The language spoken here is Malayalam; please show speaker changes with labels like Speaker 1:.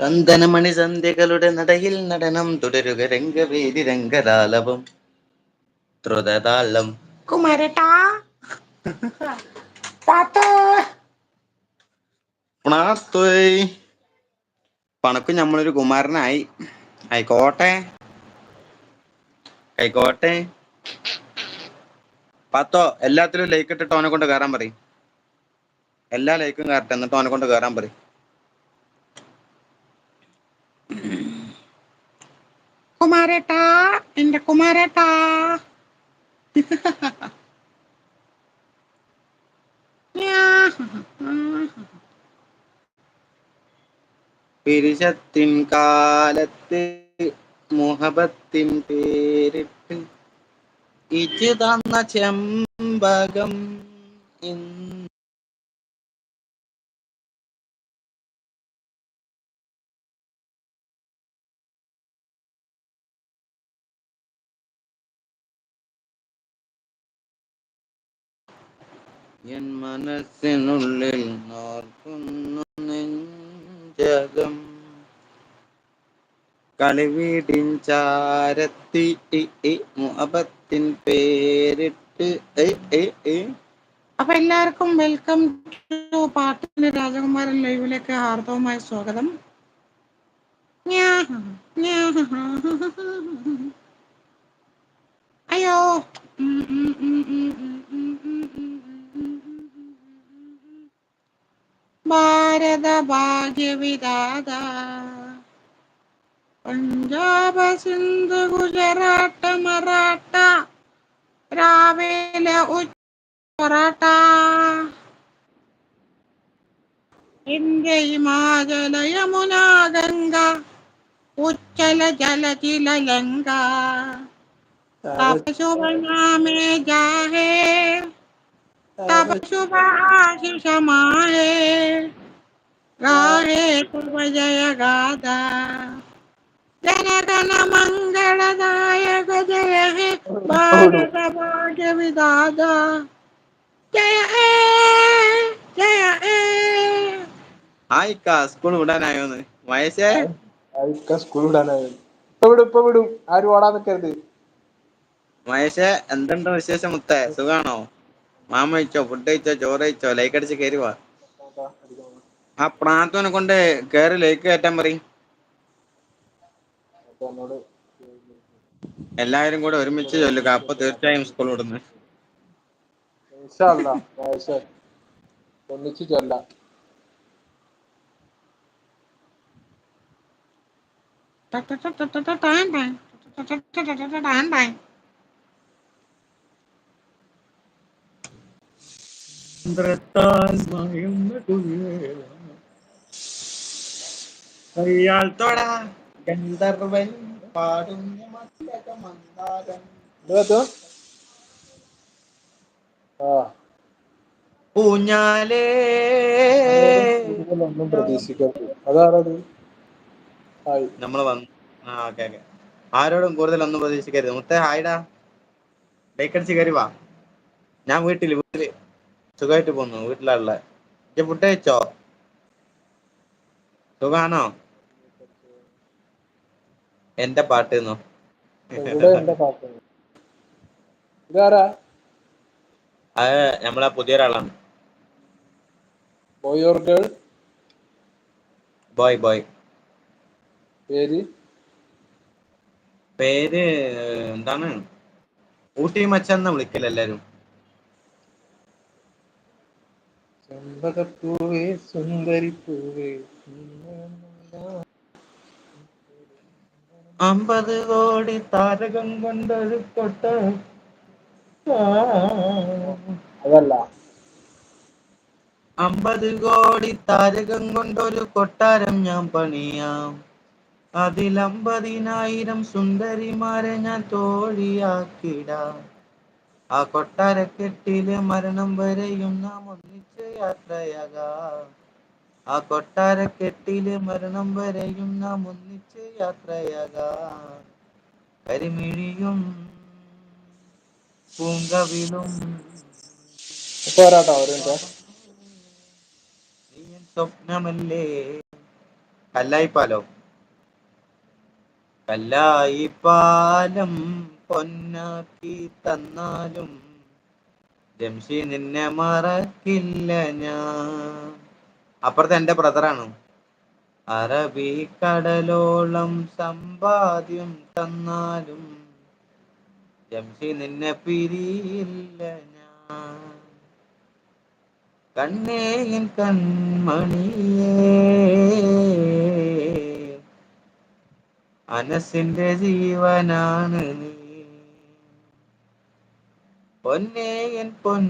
Speaker 1: ചന്ദനമണി സന്ധ്യകളുടെ നടയിൽ നടനം തുടരുക രംഗവേദി രംഗതാലവും ദ്രുതതാളം കുമരട്ടാ. പണക്കും പണക്ക് നമ്മളൊരു കുമാരനായി. ആയിക്കോട്ടെ. ആയിക്കോട്ടെ. പത്തോ എല്ലാത്തിലും ലൈക്ക് ഇട്ടിട്ട് ഓനെ കൊണ്ട് കയറാൻ പറയും. എല്ലാ ലൈക്കും കയറട്ടെ എന്നിട്ട് ഓനെ കൊണ്ട് കയറാൻ പറയും. കുമാരേട്ടാ എന്റെ കുമാരേട്ടാ. പിരിശത്തിൻ കാലത്ത് മുഹബത്തിൻ പേരിട്ട് ഇച്ചു തന്ന ചെമ്പകം ഇന്ന് മനസ്സിനുള്ളിൽ നോർക്കുന്നു നെഞ്ചകം കളിവീടിൻ ചാരത്തി മുഹബത്തിൻ പേരിട്ട്. അപ്പൊ എല്ലാവർക്കും വെൽക്കം ടു പാട്ടിന്റെ രാജകുമാരൻ ലൈവിലേക്ക് ഹാർദവമായ സ്വാഗതം. അയ്യോ ഭാരത ഭാഗ്യവിദാത പഞ്ചാബ് സിന്ധു ഗുജറാട്ട് മറാട്ട രാവിലെ ഉച്ചറാട്ട. ഇന്ത്യ യമുന ഗംഗ ഉച്ചല ജലതില ലങ്ക തപസുവനാമേ ജാഹേ. तब शुभ आशीष माहे गाहे पूर्व जय गादा जन गण मंगलदायक जय हे भारत भाग्य विदाता जय हे ജയ ഹേ ആയിക്കാ സ്കൂൾ വിടാനായോന്ന് വയസ്സേ
Speaker 2: അതൊക്കെ സ്കൂൾ വിടാനായി ഇപ്പൊ വിടും ഇപ്പൊ വിടും ആരും ഓടാൻ നിൽക്കരുത്
Speaker 1: മഹേഷേ എന്തുണ്ട് വിശേഷം മുത്തേ സുഖാണോ മാമ കഴിച്ചോ ഫുഡ് കഴിച്ചോ ചോറ് കഴിച്ചോ ലൈക്ക് അടിച്ച് കയറി വാ ആ പ്രാന്തനെ കൊണ്ട് കയറി ലൈക്ക് കയറ്റാൻ പറയും എല്ലാവരും കൂടെ ഒരുമിച്ച് ചൊല്ലുക അപ്പൊ തീർച്ചയായും സ്കൂൾ വിടുന്നു
Speaker 2: ഇൻഷാ അല്ലാ, വയസ്സ് മയന്ന ചൊല്ലാം
Speaker 1: അയ്യാൾ തൊട ഗന്ധർവൻ പാടുന്ന മസ്തക മന്ദാരം ഊഞ്ഞാലേ.
Speaker 2: ഒന്നും പ്രതീക്ഷിക്കരുത് അതാരത്?
Speaker 1: നമ്മൾ വന്നു ആ ഓക്കെ ഓക്കെ. ആരോടും കൂടുതൽ ഒന്നും പ്രതീക്ഷിക്കരുത്. മുത്തേ ഹായിടാ ബൈക്കടിച്ച് കയറി വാ. ഞാൻ വീട്ടിൽ വീട്ടിൽ. സുഖമായിട്ട് പോന്നു വീട്ടിലുള്ള. ഫുഡ് കഴിച്ചോ? സുഖാണോ? എന്റെ പാട്ട്. അത് നമ്മളെ പുതിയൊരാളാണ്.
Speaker 2: Boy or girl
Speaker 1: boy boy
Speaker 2: പേര്?
Speaker 1: പേര് എന്താണ്? ഊട്ടി മച്ചാന്ന വിളിക്കൽ
Speaker 2: ചെമ്പകപ്പൂവേ സുന്ദരി പൂവേ
Speaker 1: അമ്പത് കോടി താരകം കൊണ്ടൊരു കൊട്ട.
Speaker 2: അതല്ല.
Speaker 1: അമ്പത് കോടി താരകം കൊണ്ടൊരു കൊട്ടാരം ഞാൻ പണിയാം. അതിൽ അമ്പതിനായിരം സുന്ദരിമാരെ ഞാൻ തോഴിയാക്കിടാം. ആ കൊട്ടാരക്കെട്ടിലെ മരണം വരെയും നാം ഒന്നിച്ച് യാത്രയാകാം. ആ കൊട്ടാരക്കെട്ടിലെ മരണം വരെയും നാം ഒന്നിച്ച് യാത്രയാകാം. കരിമിഴിയും എൻ സ്വപ്നമല്ലേ? കല്ലായിപ്പാലോ? കല്ലായിപ്പാലം പൊന്നാക്കി തന്നാലും ജംഷി നിന്നെ മറക്കില്ല ഞാൻ. അപ്പുറത്ത് എന്റെ ബ്രദറാണ്. അറബി കടലോളം സമ്പാദ്യം തന്നാലും ജംഷി നിന്നെ പിരിയില്ല ഞാൻ. കണ്ണേയൻ കൺമണിയേ അനസിന്റെ ജീവനാണ് നീ പൊന്നേയൻ പൊൻ.